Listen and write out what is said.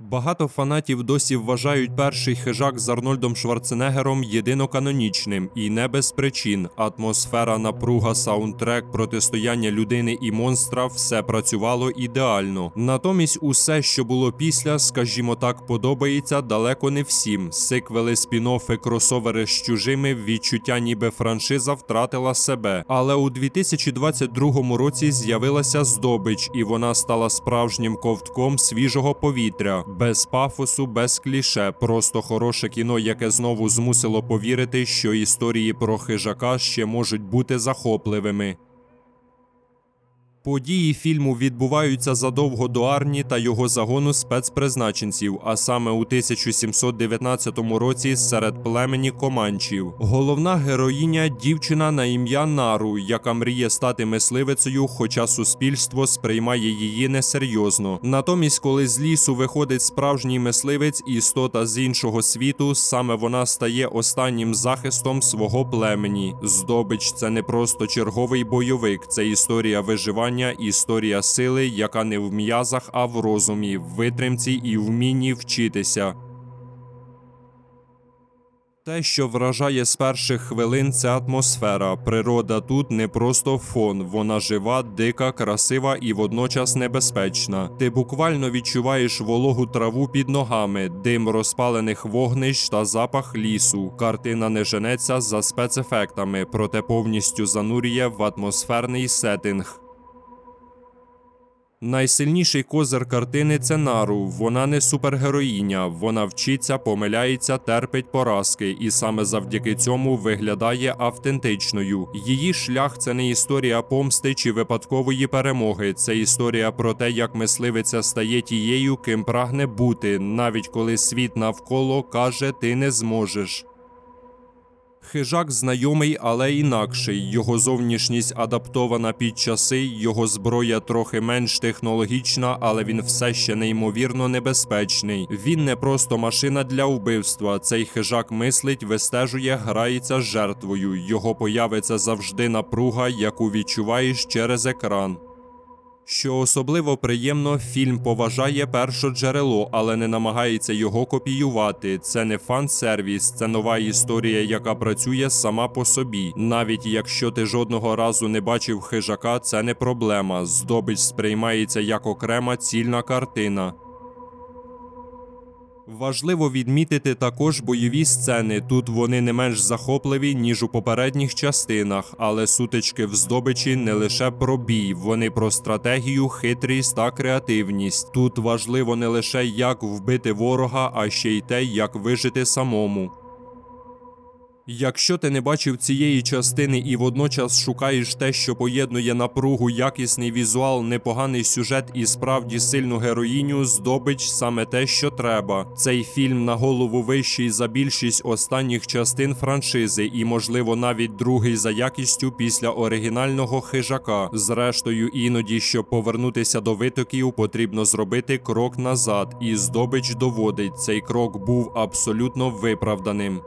Багато фанатів досі вважають перший хижак з Арнольдом Шварценеггером єдиноканонічним і не без причин. Атмосфера, напруга, саундтрек, протистояння людини і монстра все працювало ідеально. Натомість, усе, що було після, скажімо так, подобається далеко не всім. Сиквели, спін-оффи, кросовери з чужими, відчуття, ніби франшиза втратила себе. Але у 2022 році з'явилася здобич, і вона стала справжнім ковтком свіжого повітря, без пафосу, без кліше, просто хороше кіно, яке знову змусило повірити, що історії про хижака ще можуть бути захопливими. Події фільму відбуваються задовго до Арні та його загону спецпризначенців, а саме у 1719 році серед племені команчів. Головна героїня дівчина на ім'я Нару, яка мріє стати мисливицею, хоча суспільство сприймає її несерйозно. Натомість, коли з лісу виходить справжній мисливець, істота з іншого світу, саме вона стає останнім захистом свого племені. Здобич це не просто черговий бойовик, це історія виживання, історія сили, яка не в м'язах, а в розумі, в витримці і вмінні вчитися. Те, що вражає з перших хвилин, це атмосфера. Природа тут не просто фон, вона жива, дика, красива і водночас небезпечна. Ти буквально відчуваєш вологу траву під ногами, дим розпалених вогнищ та запах лісу. Картина не женеться за спецефектами, проте повністю занурює в атмосферний сеттинг. Найсильніший козир картини це Нару. Вона не супергероїня, вона вчиться, помиляється, терпить поразки, і саме завдяки цьому виглядає автентичною. Її шлях це не історія помсти чи випадкової перемоги. Це історія про те, як мисливиця стає тією, ким прагне бути, навіть коли світ навколо каже, ти не зможеш. Хижак знайомий, але інакший. Його зовнішність адаптована під часи, його зброя трохи менш технологічна, але він все ще неймовірно небезпечний. Він не просто машина для вбивства. Цей хижак мислить, вистежує, грається з жертвою. Його появиться завжди напруга, яку відчуваєш через екран. Що особливо приємно, фільм поважає перше джерело, але не намагається його копіювати. Це не фан-сервіс, це нова історія, яка працює сама по собі. Навіть якщо ти жодного разу не бачив хижака, це не проблема. Здобич сприймається як окрема цільна картина. Важливо відмітити також бойові сцени. Тут вони не менш захопливі, ніж у попередніх частинах, але сутички в здобичі не лише про бій, вони про стратегію, хитрість та креативність. Тут важливо не лише як вбити ворога, а ще й те, як вижити самому. Якщо ти не бачив цієї частини і водночас шукаєш те, що поєднує напругу, якісний візуал, непоганий сюжет і справді сильну героїню, здобич саме те, що треба. Цей фільм на голову вищий за більшість останніх частин франшизи, і, можливо, навіть другий за якістю після оригінального хижака. Зрештою, іноді, щоб повернутися до витоків, потрібно зробити крок назад, і здобич доводить, цей крок був абсолютно виправданим.